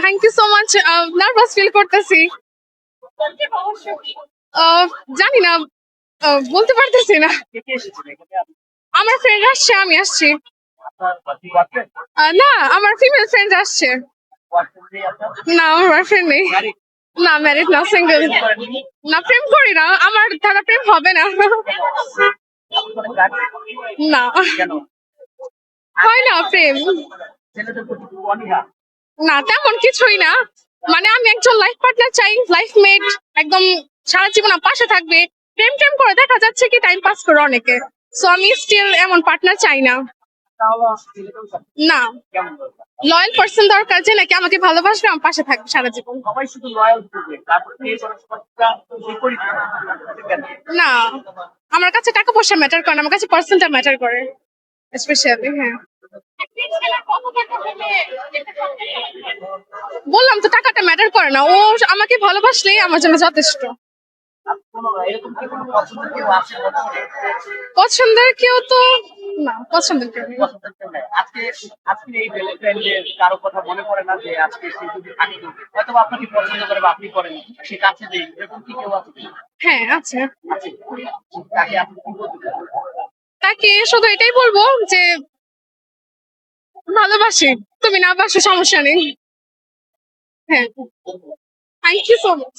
Thank you so much nervous feel করতেছি। আহ, জানি না। আহ, বলতে পারতেছি না। আমার ফ্রেন্ড আসছে আমি আসছি। আহ, না আমার ফিমেল ফ্রেন্ড আসছে। না আমার ফ্রেন্ড নেই। না ম্যারিড না সিঙ্গেল না প্রেম করি না। আমার দ্বারা প্রেম হবে না। না। হয় না, প্রেম। না, তেমন কিছুই না। মানে আমি একজন লাইফ পার্টনার চাই লাইফ মেট একদম সারা জীবন পাশে থাকবে। প্রেম টেম করে দেখা যাচ্ছে কি টাইম পাস করে অনেকে। সো আমি স্টিল এমন পার্টনার চাই না। না। লয়াল পার্সন দরকার যে নাকি আমাকে ভালোবাসবে, আমার পাশে থাকবে সারা জীবন? না, আমার কাছে টাকা পয়সা ম্যাটার করে না, আমার কাছে পার্সনটা ম্যাটার করে। স্পেশালি হ্যাঁ। বললাম তো টাকাটা ম্যাটার করে না। ও আমাকে ভালোবাসলেই আমার জন্য যথেষ্ট? পছন্দের কেউ তো না, পছন্দের কেউ হ্যাঁ আছে। তাকে শুধু এটাই বলব যে ভালোবাসি। তুমি না বাসো সমস্যা নেই। হ্যাঁ থ্যাংক ইউ সো মাচ